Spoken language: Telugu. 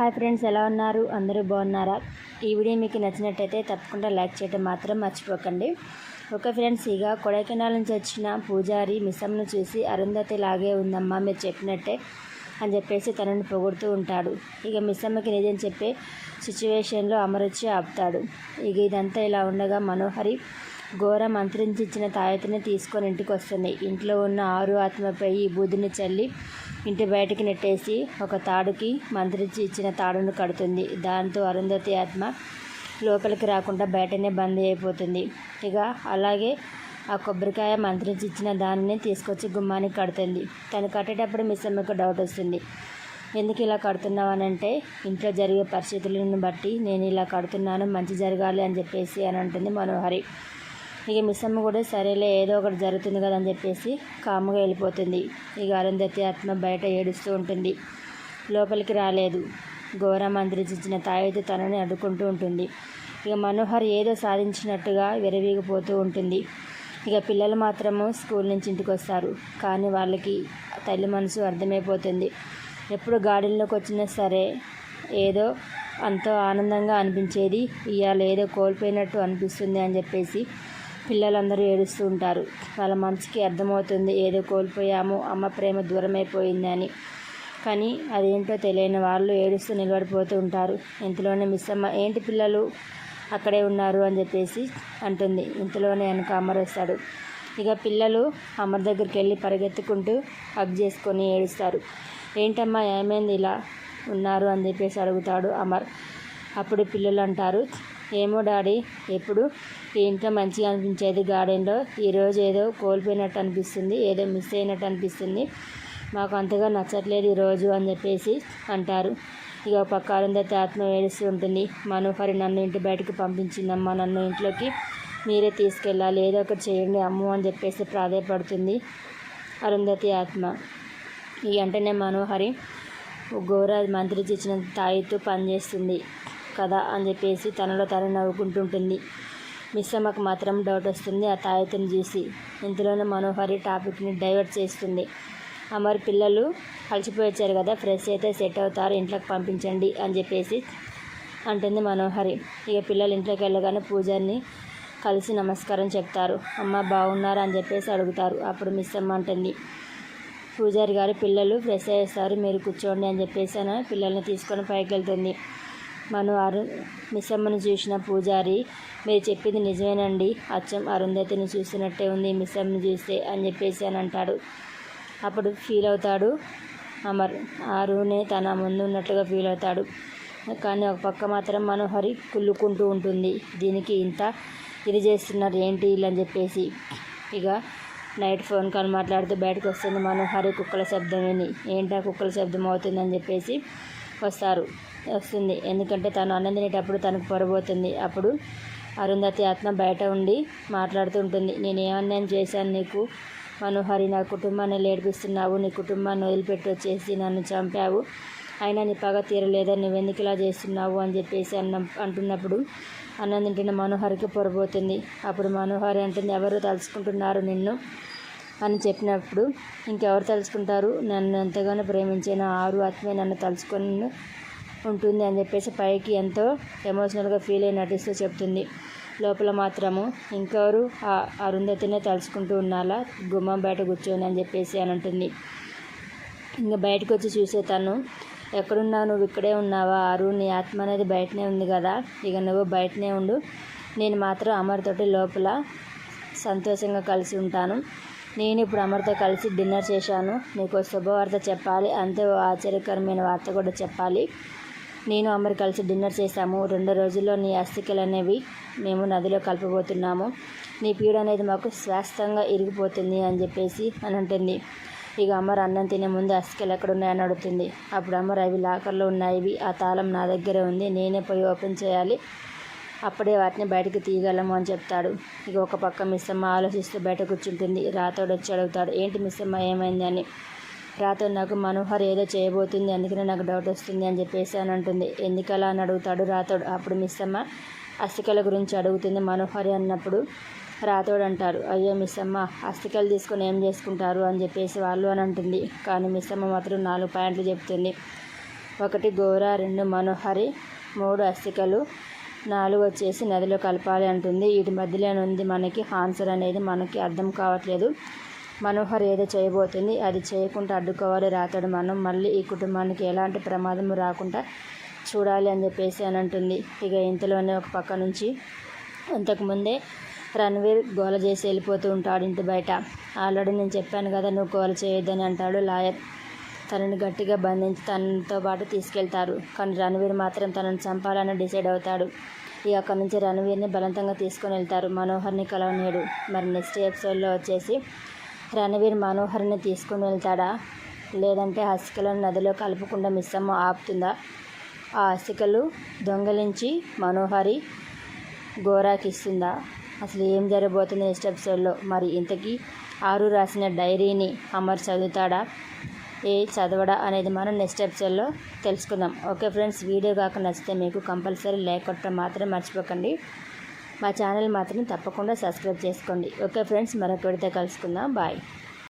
హాయ్ ఫ్రెండ్స్ ఎలా ఉన్నారు? అందరూ బాగున్నారా? ఈ వీడియో మీకు నచ్చినట్టయితే తప్పకుండా లైక్ చేయడం మాత్రం మర్చిపోకండి. ఓకే ఫ్రెండ్స్ ఇక కొడైకెనాల్ నుంచి వచ్చిన పూజారి మిస్సమ్ను చూసి అరుంధతి లాగే ఉందమ్మా మీరు చెప్పినట్టే అని చెప్పేసి తనని పొగుడుతూ ఉంటాడు. ఇక మిస్సమ్మకి నిజం చెప్పే సిచ్యువేషన్లో అమరొచ్చి ఆపుతాడు. ఇక ఇదంతా ఇలా ఉండగా మనోహరి ఘోర మంత్రించి ఇచ్చిన తాయెత్తుని తీసుకొని ఇంటికి వస్తుంది ఇంట్లో ఉన్న ఆరు ఆత్మపై ఈ బూదిని చల్లి ఇంటి బయటికి నెట్టేసి ఒక తాడుకి మంత్రించి ఇచ్చిన తాడును కడుతుంది. దాంతో అరుంధతి ఆత్మ లోపలికి రాకుండా బయటనే బందీ అయిపోతుంది. ఇక అలాగే ఆ కొబ్బరికాయ మంత్రించి ఇచ్చిన దానిని తీసుకొచ్చి గుమ్మానికి కడుతుంది. తను కట్టేటప్పుడు మిస్ అమ్మకు డౌట్ వస్తుంది. ఎందుకు ఇలా కడుతున్నావు అని అంటే ఇంట్లో జరిగే పరిస్థితులను బట్టి నేను ఇలా కడుతున్నాను మంచి జరగాలి అని చెప్పేసి అని అంటుంది మనోహరి. ఇక మిస్సమ్మ కూడా సరేలే ఏదో ఒకటి జరుగుతుంది కదా అని చెప్పేసి కాముగా వెళ్ళిపోతుంది. ఇక అరుంధతి ఆత్మ బయట ఏడుస్తూ ఉంటుంది. లోపలికి రాలేదు. ఘోర అంతరించిన తాయెత్తు తనని అడ్డుకుంటూ ఉంటుంది. ఇక మనోహర్ ఏదో సాధించినట్టుగా విరవీగిపోతూ ఉంటుంది. ఇక పిల్లలు మాత్రము స్కూల్ నుంచి ఇంటికి వస్తారు. కానీ వాళ్ళకి తల్లి మనసు అర్థమైపోతుంది. ఎప్పుడు గార్డెన్లోకి వచ్చినా సరే ఏదో అంతో ఆనందంగా అనిపించేది. ఇవాళ ఏదో కోల్పోయినట్టు అనిపిస్తుంది అని చెప్పేసి పిల్లలందరూ ఏడుస్తూ ఉంటారు. వాళ్ళ మనసుకి అర్థమవుతుంది ఏదో కోల్పోయాము అమ్మ ప్రేమ దూరమైపోయింది అని కానీ అదేంటో తెలియని వాళ్ళు ఏడుస్తూ నిలబడిపోతూ ఉంటారు. ఇంతలోనే మిస్ అమ్మ ఏంటి పిల్లలు అక్కడే ఉన్నారు? అని చెప్పేసి అంటుంది. ఇంతలోనే వెనక అమర్ వస్తాడు. ఇక పిల్లలు అమర్ దగ్గరికి వెళ్ళి పరిగెత్తుకుంటూ హగ్ చేసుకొని ఏడుస్తారు. ఏంటమ్మా ఏమైంది ఇలా ఉన్నారు? అని చెప్పేసి అడుగుతాడు అమర్. అప్పుడు పిల్లలు అంటారు ఏమో డాడీ ఎప్పుడు? ఈ ఇంట్లో మంచిగా అనిపించేది గార్డెన్లో. ఈరోజు ఏదో కోల్పోయినట్టు అనిపిస్తుంది ఏదో మిస్ అయినట్టు అనిపిస్తుంది. మాకు అంతగా నచ్చట్లేదు ఈరోజు అని చెప్పేసి అంటారు. ఇక పక్క అరుంధతి ఆత్మ ఏడుస్తూ ఉంటుంది మనోహరి నన్ను ఇంటి బయటకు పంపించిందమ్మా నన్ను ఇంట్లోకి మీరే తీసుకెళ్ళాలి ఏదో ఒకటి చేయండి అమ్ము అని చెప్పేసి ప్రాధాయపడుతుంది అరుంధతి ఆత్మ. ఈ వెంటనే మనోహరి ఘోర మంత్రి ఇచ్చిన తాయితో పనిచేస్తుంది కదా అని చెప్పేసి తనలో తను నవ్వుకుంటుంటుంది. మిస్ అమ్మకు మాత్రం డౌట్ వస్తుంది. ఆ తాయెత్తుని చూసి ఇంతలోనే మనోహరి టాపిక్ని డైవర్ట్ చేస్తుంది. అమర్ పిల్లలు కలిసిపోయొచ్చారు కదా ఫ్రెష్ అయితే సెట్ అవుతారు ఇంట్లోకి పంపించండి అని చెప్పేసి అంటుంది మనోహరి. ఇక పిల్లలు ఇంట్లోకి వెళ్ళగానే పూజారిని కలిసి నమస్కారం చెప్తారు. అమ్మ బాగున్నారా అని చెప్పేసి అడుగుతారు. అప్పుడు మిస్ అమ్మ అంటుంది పూజారి గారు పిల్లలు ఫ్రెష్ అయ్యేస్తారు మీరు కూర్చోండి అని చెప్పేసి అని పిల్లల్ని తీసుకొని పైకి వెళ్తుంది మను అరు మిస్సమ్మను చూసిన పూజారి మీరు చెప్పింది నిజమేనండి. అచ్చం అరుంధతిని చూసినట్టే ఉంది మిస్సమ్మను చూస్తే అని చెప్పేసి అని అంటాడు. అప్పుడు ఫీల్ అవుతాడు అమర్ ఆరునే తన ముందు ఉన్నట్లుగా ఫీల్ అవుతాడు. కానీ ఒక పక్క మాత్రం మనోహరి కుళ్ళుకుంటూ ఉంటుంది. దీనికి ఇంత ఇది చేస్తున్నారు ఏంటి అని చెప్పేసి. ఇక నైట్ ఫోన్ కాల్ మాట్లాడుతూ బయటకు వస్తుంది మనోహరి కుక్కల శబ్దం విని. ఏంటా కుక్కల శబ్దం అవుతుందని చెప్పేసి వస్తారు. వస్తుంది. ఎందుకంటే తను అన్నం తినేటప్పుడు తనకు పొరబోతుంది. అప్పుడు అరుంధతి ఆత్మ బయట ఉండి మాట్లాడుతూ ఉంటుంది. నేను ఏమన్నా చేశాను నీకు? మనోహరి నా కుటుంబాన్ని ఏడిపిస్తున్నావు. నీ కుటుంబాన్ని వదిలిపెట్టి వచ్చేసి నన్ను చంపావు. అయినా నీ పగ తీరలేదా నువ్వెందుకు ఇలా చేస్తున్నావు? అని చెప్పేసి అన్న అంటున్నప్పుడు అన్నం తింటున్న మనోహరికి పొరబోతుంది. అప్పుడు మనోహరి అంటుంది ఎవరు తలుచుకుంటున్నారు నిన్ను? అని చెప్పినప్పుడు ఇంకెవరు తలుచుకుంటారు? నన్ను ఎంతగానో ప్రేమించిన ఆరు ఆత్మే నన్ను తలుచుకొని ఉంటుంది అని చెప్పేసి పైకి ఎంతో ఎమోషనల్గా ఫీల్ అయి నటిస్తూ చెప్తుంది. లోపల మాత్రము ఇంకెవరు ఆ అరుంధతినే తలుచుకుంటూ ఉన్నాలా? గుమ్మం బయట కూర్చోని అని చెప్పేసి అని అంటుంది. ఇంకా బయటకు వచ్చి చూసే తను ఎక్కడున్నావు? నువ్వు ఇక్కడే ఉన్నావా? అరు నీ ఆత్మ అనేది బయటనే ఉంది కదా? ఇక నువ్వు బయటనే ఉండు. నేను మాత్రం అమర్తోటి లోపల సంతోషంగా కలిసి ఉంటాను. నేను ఇప్పుడు అమర్తో కలిసి డిన్నర్ చేశాను. నీకు శుభవార్త చెప్పాలి. అంతే ఆశ్చర్యకరమైన వార్త కూడా చెప్పాలి. నేను అమర్ కలిసి డిన్నర్ చేశాము. రెండు రోజుల్లో నీ అస్థికలు అనేవి మేము నదిలో కలపబోతున్నాము. నీ పీడ అనేది మాకు శాశ్వతంగా ఇరిగిపోతుంది అని చెప్పేసి అని అంటుంది. ఇక అమర్ అన్నం తినే ముందు అస్థికలు ఎక్కడ ఉన్నాయని అడుగుతుంది. అప్పుడు అమర్ అవి లాకర్లో ఉన్నాయి. ఆ తాళం నా దగ్గరే ఉంది. నేనే పోయి ఓపెన్ చేయాలి. అప్పుడే వాటిని బయటకు తీయగలము అని చెప్తాడు. ఇక ఒక పక్క మిస్సమ్మ ఆలోచిస్తూ బయట కూర్చుంటుంది. రాతోడు వచ్చి అడుగుతాడు ఏంటి మిస్సమ్మ ఏమైంది? అని. రాతో నాకు మనోహర్ ఏదో చేయబోతుంది అందుకనే నాకు డౌట్ వస్తుంది అని చెప్పేసి అని అంటుంది. ఎందుకలా? అని అడుగుతాడు రాతోడు. అప్పుడు మిస్సమ్మ అస్థికల గురించి అడుగుతుంది. మనోహరి అన్నప్పుడు రాతోడు అంటారు అయ్యో మిస్సమ్మ అస్థికలు తీసుకొని ఏం చేసుకుంటారు? అని చెప్పేసి వాళ్ళు అని అంటుంది. కానీ మిస్సమ్మ మాత్రం నాలుగు పాయింట్లు చెప్తుంది. ఒకటి గోరా. రెండు మనోహరి. మూడు అస్థికలు. నాలుగు వచ్చేసి నదిలో కలపాలి అంటుంది. వీటి మధ్యలో ఉంది మనకి ఆన్సర్ అనేది మనకి అర్థం కావట్లేదు. మనోహర్ ఏదో చేయబోతుంది. అది చేయకుండా అడ్డుకోవాలి. రాతాడు మనం మళ్ళీ ఈ కుటుంబానికి ఎలాంటి ప్రమాదం రాకుండా చూడాలి అని చెప్పేసి అని అంటుంది. ఇక ఇంతలోనే ఒక పక్క నుంచి అంతకుముందే రణవీర్ గోల చేసి వెళ్ళిపోతూ ఉంటాడు ఇంటి బయట. ఆల్రెడీ నేను చెప్పాను కదా నువ్వు గోల చేయొద్దని అంటాడు లాయర్. తనను గట్టిగా బంధించి తనతో పాటు తీసుకెళ్తారు. కానీ రణవీర్ మాత్రం తనను చంపాలని డిసైడ్ అవుతాడు. ఇక అక్కడి నుంచి రణవీర్ని బలవంతంగా తీసుకొని వెళ్తారు మనోహర్ని కలవనీయుడు. మరి నెక్స్ట్ ఎపిసోడ్లో వచ్చేసి రణవీర్ మనోహర్ని తీసుకుని వెళ్తాడా? లేదంటే హసికలను నదిలో కలుపుకుండా మిస్సమ్మ ఆపుతుందా? ఆ హస్తికలు దొంగలించి మనోహరి గోరాకిస్తుందా? అసలు ఏం జరగబోతుంది నెక్స్ట్ ఎపిసోడ్లో? మరి ఇంతకీ ఆరు రాసిన డైరీని అమర్ చదువుతాడా? ఏ చదవడా అనేది మనం నెక్స్ట్ ఎపిసోడ్లో తెలుసుకుందాం. ఓకే ఫ్రెండ్స్ వీడియో కాక నచ్చితే మీకు కంపల్సరీ లైక్ కొట్టడం మాత్రం మర్చిపోకండి. మా ఛానల్ మాత్రం తప్పకుండా సబ్స్క్రైబ్ చేసుకోండి. ఓకే ఫ్రెండ్స్ మరొక విడితే కలుసుకుందాం. బాయ్